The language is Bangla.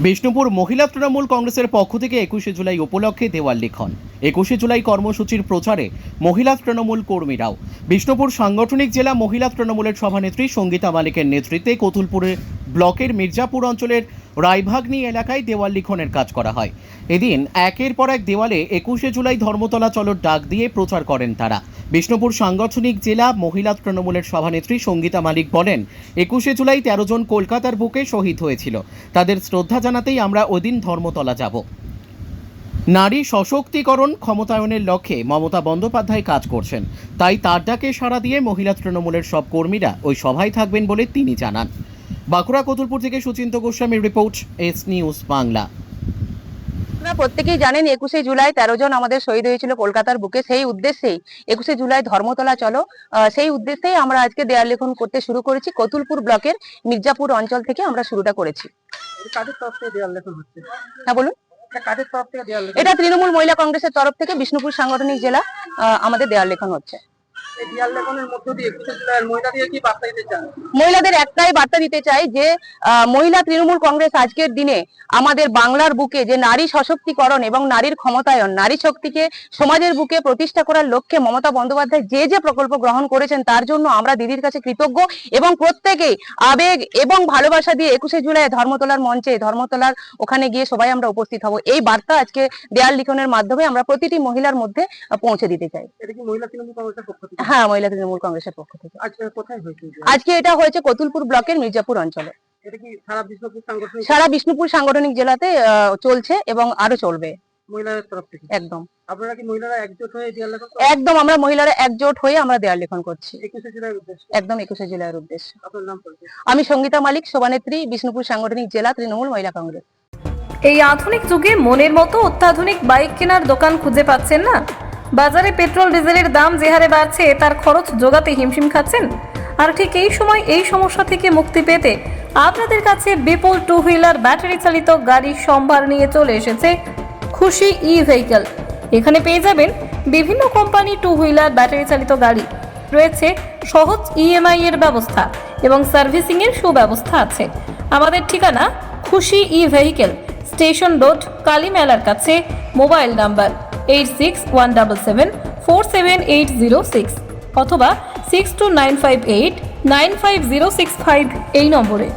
বিষ্ণুপুর মহিলা তৃণমূল কংগ্রেসের পক্ষ থেকে একুশে জুলাই উপলক্ষে দেওয়াল লিখন। একুশে জুলাই কর্মসূচির প্রচারে মহিলা তৃণমূল কর্মীরাও। বিষ্ণুপুর সাংগঠনিক জেলা মহিলা তৃণমূলের সভানেত্রী সঙ্গীতা মালিকের নেতৃত্বে কতুলপুরে ব্লকের মির্জাপুর অঞ্চলের রায়ভাগ্নি এলাকায় দেওয়াল লিখনের কাজ করা হয়। এদিন একের পর এক দেওয়ালে একুশে জুলাই ধর্মতলা চলোর ডাক দিয়ে প্রচার করেন তারা। বিষ্ণুপুর সাংগঠনিক জেলা মহিলা তৃণমূলের সভানেত্রী সঙ্গীতা মালিক বলেন, একুশে জুলাই তেরো জন কলকাতার বুকে শহীদ হয়েছিল। তাদের শ্রদ্ধা জানাতেই আমরা ওদিন ধর্মতলা যাব। নারী সশক্তিকরণ ক্ষমতায়নের লক্ষ্যে মমতা বন্দ্যোপাধ্যায় কাজ করছেন। তাই তার ডাকে সাড়া দিয়ে মহিলা তৃণমূলের সব কর্মীরা ওই সভায় থাকবেন বলে তিনি জানান। বাঁকুড়া কতুলপুর থেকে সুচিন্ত গোস্বামীর রিপোর্ট এস নিউজ বাংলা। আপনারা প্রত্যেকেই জানেন একুশে জুলাই তেরো জন আমাদের শহীদ হয়েছিল কলকাতার বুকে সেই উদ্দেশ্যেই একুশে জুলাই ধর্মতলা চলো আহ, সেই উদ্দেশ্যেই আমরা আজকে দেয়াল লেখন করতে শুরু করেছি। কতুলপুর ব্লকের মির্জাপুর অঞ্চল থেকে আমরা শুরুটা করেছি। এটা কাদের তরফ লেখন হচ্ছে? হ্যাঁ বলুন। এটা কাদের তরফ থেকে দেওয়াল লেখন এটা তৃণমূল মহিলা কংগ্রেসের তরফ থেকে বিষ্ণুপুর সাংগঠনিক জেলা আহ, আমাদের দেয়াল লেখন হচ্ছে। মহিলাদের একটাই বার্তা দিতে চাই যে মহিলা তৃণমূল কংগ্রেস আজকের দিনে আমাদের বাংলার বুকে যে নারী সশক্তিকরণ এবং নারীর ক্ষমতায়ন নারী শক্তিকে সমাজের বুকে প্রতিষ্ঠা করার লক্ষ্যে মমতা বন্দ্যোপাধ্যায় যে যে প্রকল্প গ্রহণ করেছেন তার জন্য আমরা দিদির কাছে কৃতজ্ঞ এবং প্রত্যেকেই আবেগ এবং ভালোবাসা দিয়ে একুশে জুলাই ধর্মতলার মঞ্চে ধর্মতলার ওখানে গিয়ে সবাই আমরা উপস্থিত হব। এই বার্তা আজকে দেয়াল লিখনের মাধ্যমে আমরা প্রতিটি মহিলার মধ্যে পৌঁছে দিতে চাই। এটা কি মহিলা তৃণমূল কংগ্রেসের পক্ষ থেকে। হ্যাঁ মহিলা তৃণমূল কংগ্রেসের পক্ষ থেকে আজকে এটা হয়েছে কতুলপুর ব্লকের মির্জাপুর অঞ্চলে। সারা বিষ্ণুপুর সাংগঠনিক? সারা বিষ্ণুপুর সাংগঠনিক জেলাতে চলছে এবং আরও চলবে। মহিলাদের তরফ থেকে? একদম। আপনারা কি মহিলারা একজোট হয়ে এই লেখন একদম আমরা মহিলারা একজোট হয়ে আমরা দেয়াল লেখন করছি। একুশে জুলাইয়ের উদ্দেশ্যে? একদম একুশে জেলার উদ্দেশ্যে। আপনার নাম আমি সঙ্গীতা মালিক শোভানেত্রী বিষ্ণুপুর সাংগঠনিক জেলা তৃণমূল মহিলা কংগ্রেস। এই আধুনিক যুগে মনের মতো অত্যাধুনিক বাইক কেনার দোকান খুঁজে পাচ্ছেন না? বাজারে পেট্রোল, ডিজেলের দাম যে হারে বাড়ছে, তার খরচ যোগাতে হিমশিম খাচ্ছেন। আর ঠিক এই সময় এই সমস্যা থেকে মুক্তি পেতে আপনাদের কাছে বিপুল টু হুইলার ব্যাটারি চালিত গাড়ির সম্ভার নিয়ে চলে এসেছে খুশি ই ভেহিকল এখানে পেয়ে যাবেন বিভিন্ন কোম্পানি টু হুইলার ব্যাটারি চালিত গাড়ি। রয়েছে সহজ ইএমআই এর ব্যবস্থা এবং সার্ভিসিং এর সুব্যবস্থা আছে। আমাদের ঠিকানা Khushi e vehicle station road Kali মেলার কাছে mobile number eight six one double seven four seven eight zero six অথবা six two nine five eight nine five zero six five এই নম্বরে।